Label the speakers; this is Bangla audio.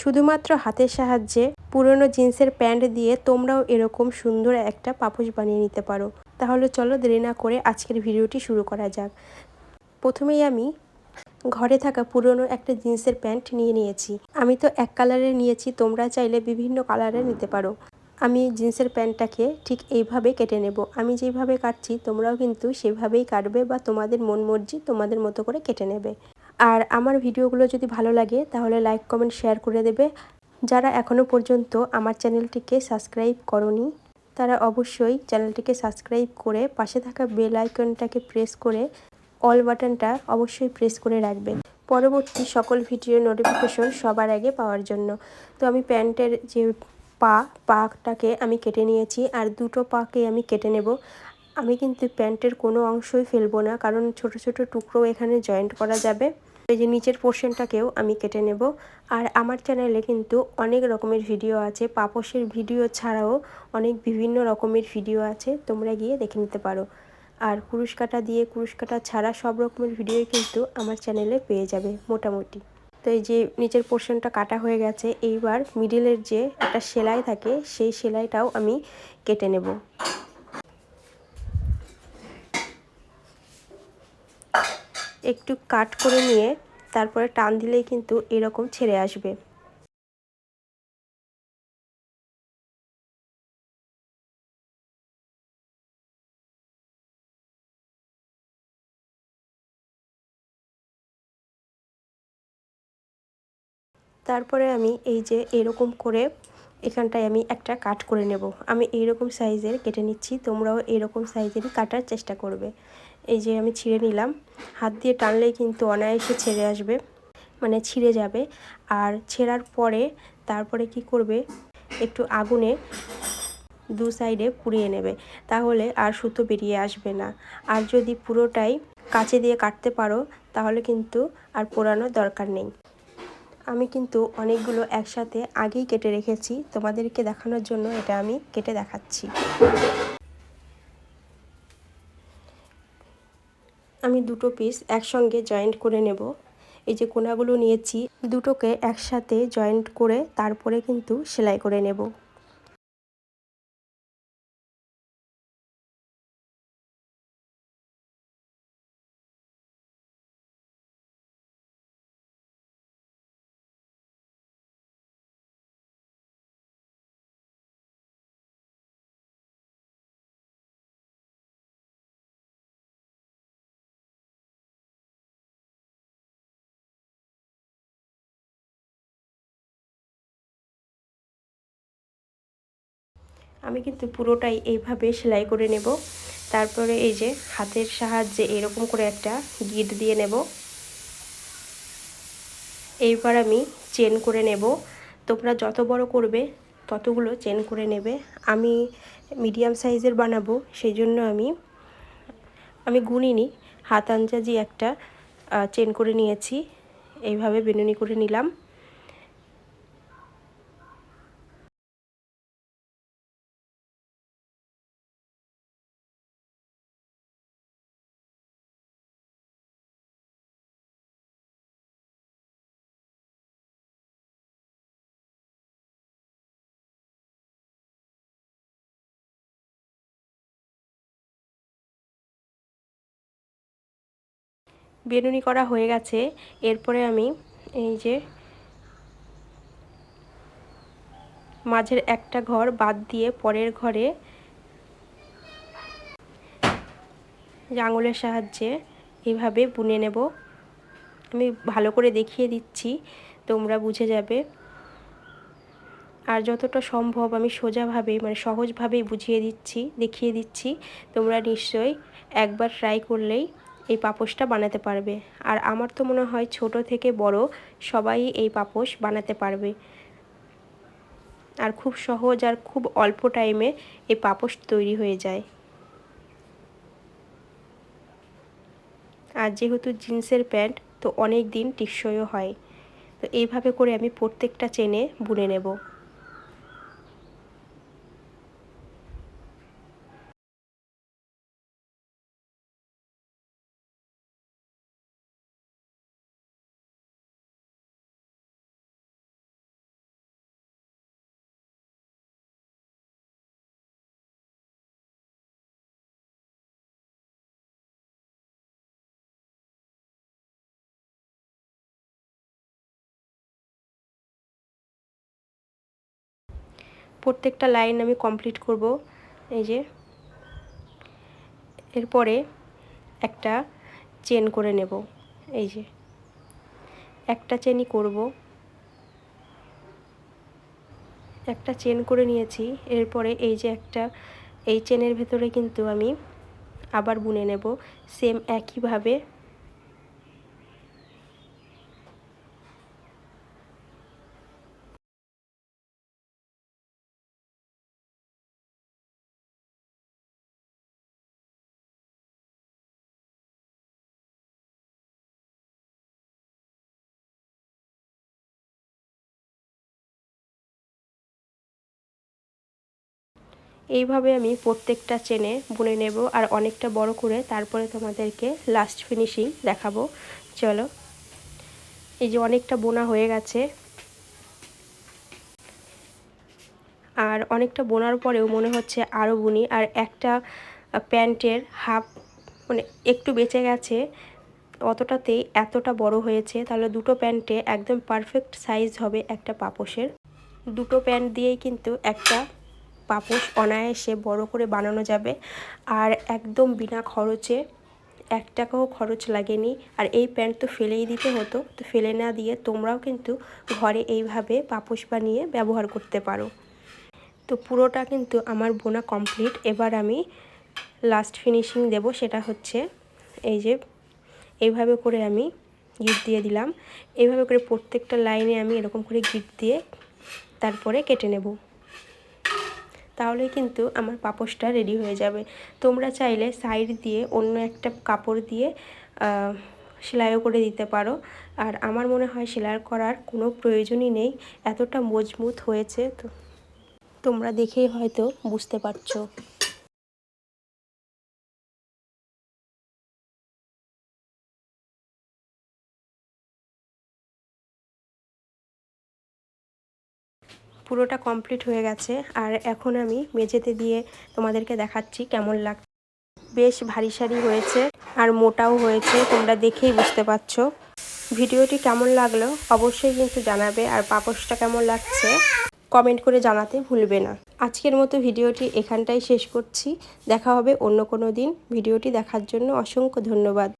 Speaker 1: শুধুমাত্র হাতের সাহায্যে পুরনো জিন্সের প্যান্ট দিয়ে তোমরাও এরকম সুন্দর একটা পাপোশ বানিয়ে নিতে পারো। তাহলে চলো দেরি না করে আজকের ভিডিওটি শুরু করা যাক। প্রথমেই আমি ঘরে থাকা পুরনো একটা জিন্সের প্যান্ট নিয়ে নিয়েছি। আমি তো এক কালারের নিয়েছি, তোমরা চাইলে বিভিন্ন কালারের নিতে পারো। আমি জিন্সের প্যান্টটাকে ঠিক এইভাবে কেটে নেব। আমি যেভাবে কাটছি, তোমরাও কিন্তু সেভাবেই কাটবে বা তোমাদের মন মর্জি তোমাদের মতো করে কেটে নেবে। আর আমার ভিডিওগুলো যদি ভালো লাগে, তাহলে লাইক কমেন্ট শেয়ার করে দেবে। যারা এখনও পর্যন্ত আমার চ্যানেলটিকে সাবস্ক্রাইব করনি, তারা অবশ্যই চ্যানেলটিকে সাবস্ক্রাইব করে পাশে থাকা বেল আইকনটাকে প্রেস করে অল বাটনটা অবশ্যই প্রেস করে রাখবেন। পরবর্তী সকল ভিডিও নোটিফিকেশন সবার আগে পাওয়ার জন্য। তো আমি প্যান্টের যে পা, পাটাকে আমি কেটে নিয়েছি আর দুটো পাকে আমি কেটে নেব। আমি কিন্তু প্যান্টের কোনো অংশই ফেলব না, কারণ ছোট ছোট টুকরো এখানে জয়েন্ট করা যাবে। এই যে নিচের পোর্শনটাকেও আমি কেটে নেব। আর আমার চ্যানেলে কিন্তু অনেক রকমের ভিডিও আছে। পাপোশের ভিডিও ছাড়াও অনেক বিভিন্ন রকমের ভিডিও আছে। তোমরা গিয়ে দেখে নিতে পারো। আর কুরুশ কাটা দিয়ে কুরুশ কাটা ছাড়া সব রকমের ভিডিওই কিন্তু আমার চ্যানেলে পেয়ে যাবে মোটামুটি। তো এই যে নিচের পোর্শনটা কাটা হয়ে গেছে, এইবার মিডিলের যে একটা সেলাই থাকে, সেই সেলাইটাও আমি কেটে নেব। একটু কাট করে নিয়ে তারপরে টান দিলেই কিন্তু এরকম ছেড়ে আসবে। তারপরে আমি এই যে এরকম করে এখানটায় আমি একটা কাট করে নেব। আমি এইরকম সাইজের কেটে নিচ্ছি, তোমরাও এরকম সাইজেরই কাটার চেষ্টা করবে। এই যে আমি ছিঁড়ে নিলাম। হাত দিয়ে টানলেই কিন্তু অনায়াসে ছেড়ে আসবে মানে ছিঁড়ে যাবে। আর ছেঁড়ার পরে তারপরে কি করবে? একটু আগুনে দু সাইডে পুড়িয়ে নেবে, তাহলে আর সুতো বেরিয়ে আসবে না। আর যদি পুরোটাই কাছে দিয়ে কাটতে পারো, তাহলে কিন্তু আর পোড়ানোর দরকার নেই। আমি কিন্তু অনেকগুলো একসাথে আগেই কেটে রেখেছি। তোমাদেরকে দেখানোর জন্য এটা আমি কেটে দেখাচ্ছি। আমি দুটো পিস একসঙ্গে জয়েন্ট করে নেব। এই যে কোনাগুলো নিয়েছি, দুটোকে একসাথে জয়েন্ট করে তারপরে কিন্তু সেলাই করে নেব। আমি কিন্তু পুরোটাই এইভাবে সেলাই করে নেব। তারপরে এই যে হাতের সাহায্যে এরকম করে একটা গিট দিয়ে নেব। এইবার আমি চেন করে নেব। তোমরা যত বড় করবে, ততগুলো চেন করে নেবে। আমি মিডিয়াম সাইজের বানাবো সেই জন্য আমি আমি গুনিনি। হাত আঞ্জাজি একটা চেন করে নিয়েছি। এইভাবে বেনুনি করে নিলাম। বেনুনি করা হয়ে গেছে। এরপরে আমি এই যে মাঝের একটা ঘর বাদ দিয়ে পরের ঘরে আঙুলের সাহায্যে এভাবে বুনে নেব। আমি ভালো করে দেখিয়ে দিচ্ছি, তোমরা বুঝে যাবে। আর যতটা সম্ভব আমি সোজাভাবে মানে সহজভাবেই বুঝিয়ে দিচ্ছি, দেখিয়ে দিচ্ছি। তোমরা নিশ্চয়ই একবার ট্রাই করলেই এই পাপোশটা বানাতে পারবে। আর আমার তো মনে হয় ছোট থেকে বড় সবাই এই পাপোশ বানাতে পারবে। আর খুব সহজ আর খুব অল্প টাইমে এই পাপোশ তৈরি হয়ে যায়। আর যেহেতু জিন্সের প্যান্ট, তো অনেক দিন টিকসইও হয়। তো এইভাবে করে আমি প্রত্যেকটা চেনে বুনে নেব। প্রত্যেকটা লাইন আমি কমপ্লিট করব। এই যে। এরপরে একটা চেন করে নেব। এই যে। একটা চেনই করব। একটা চেন করে নিয়েছি। এরপরে এই যে একটা, এই চেনের ভেতরে কিন্তু আমি আবার বুনে নেব। সেম একইভাবে এইভাবে আমি প্রত্যেকটা চেনে বুনে নেব আর অনেকটা বড় করে তারপরে তোমাদেরকে লাস্ট ফিনিশিং দেখাবো। চলো। এই যে অনেকটা বোনা হয়ে গেছে। আর অনেকটা বোনার পরেও মনে হচ্ছে আরও বুনি। আর একটা প্যান্টের হাফ মানে একটু বেঁচে গেছে। অতটাতেই এতটা বড় হয়েছে। তাহলে দুটো প্যান্টে একদম পারফেক্ট সাইজ হবে একটা পাপোশের। দুটো প্যান্ট দিয়েই কিন্তু একটা পাপোশ অনায়াসে বড় করে বানানো যাবে। আর একদম বিনা খরচে এক টাকাও খরচ লাগেনি। আর এই প্যান্ট তো ফেলেই দিতে হতো। তো ফেলে না দিয়ে তোমরাও কিন্তু ঘরে এইভাবে পাপোশ বানিয়ে ব্যবহার করতে পারো। তো পুরোটা কিন্তু আমার বোনা কমপ্লিট। এবার আমি লাস্ট ফিনিশিং দেব, সেটা হচ্ছে এই যে এইভাবে করে আমি গিট দিয়ে দিলাম। এইভাবে করে প্রত্যেকটা লাইনে আমি এরকম করে গিট দিয়ে তারপরে কেটে নেব। তাহলে কিন্তু আমার পাপোশটা রেডি হয়ে যাবে। তোমরা চাইলে সাইড দিয়ে অন্য একটা কাপড় দিয়ে সেলাইও করে দিতে পারো। আর আমার মনে হয় সেলাই করার কোনো প্রয়োজনই নেই, এতটা মজবুত হয়েছে তো তোমরা দেখেই হয়তো বুঝতে পারছ। পুরোটা কমপ্লিট হয়ে গেছে। আর এখন আমি মেঝেতে দিয়ে তোমাদেরকে দেখাচ্ছি কেমন লাগছে বেশ ভারী সারি হয়েছে আর মোটাও হয়েছে, তোমরা দেখেই বুঝতে পারছ। ভিডিওটি কেমন লাগল অবশ্যই কিন্তু জানাবে, আর পাপসটা কেমন লাগছে কমেন্ট করে জানাতে ভুলবে না। আজকের মতো ভিডিওটি এখানটাই শেষ করছি। দেখা হবে অন্য কোনো দিন। ভিডিওটি দেখার জন্য অসংখ্য ধন্যবাদ।